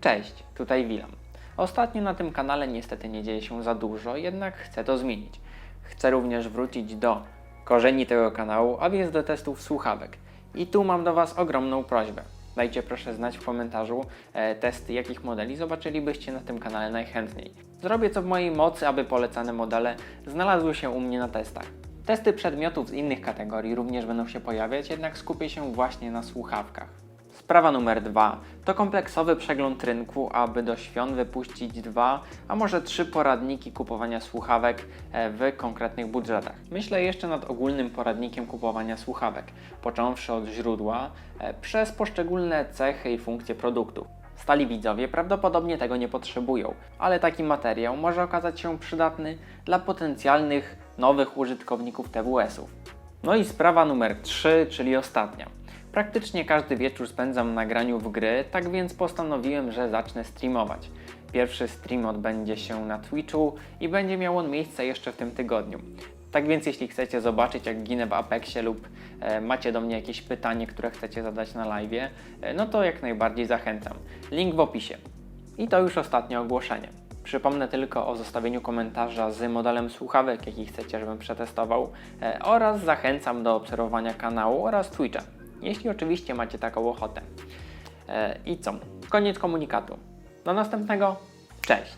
Cześć, tutaj Wilam. Ostatnio na tym kanale niestety nie dzieje się za dużo, jednak chcę to zmienić. Chcę również wrócić do korzeni tego kanału, a więc do testów słuchawek. I tu mam do Was ogromną prośbę. Dajcie proszę znać w komentarzu e, testy jakich modeli zobaczylibyście na tym kanale najchętniej. Zrobię co w mojej mocy, aby polecane modele znalazły się u mnie na testach. Testy przedmiotów z innych kategorii również będą się pojawiać, jednak skupię się właśnie na słuchawkach. Sprawa numer dwa to kompleksowy przegląd rynku, aby do świąt wypuścić dwa, a może trzy poradniki kupowania słuchawek e, w konkretnych budżetach. Myślę jeszcze nad ogólnym poradnikiem kupowania słuchawek, począwszy od źródła, e, przez poszczególne cechy i funkcje produktów. Stali widzowie prawdopodobnie tego nie potrzebują, ale taki materiał może okazać się przydatny dla potencjalnych nowych użytkowników TWS-ów. No i sprawa numer 3, czyli ostatnia. Praktycznie każdy wieczór spędzam na graniu w gry, tak więc postanowiłem, że zacznę streamować. Pierwszy stream odbędzie się na Twitchu i będzie miał on miejsce jeszcze w tym tygodniu. Tak więc jeśli chcecie zobaczyć jak ginę w Apexie lub e, macie do mnie jakieś pytanie, które chcecie zadać na live, e, no to jak najbardziej zachęcam. Link w opisie. I to już ostatnie ogłoszenie. Przypomnę tylko o zostawieniu komentarza z modelem słuchawek, jaki chcecie, żebym przetestował, e, oraz zachęcam do obserwowania kanału oraz Twitcha, jeśli oczywiście macie taką ochotę. E, I co? Koniec komunikatu. Do następnego. Cześć!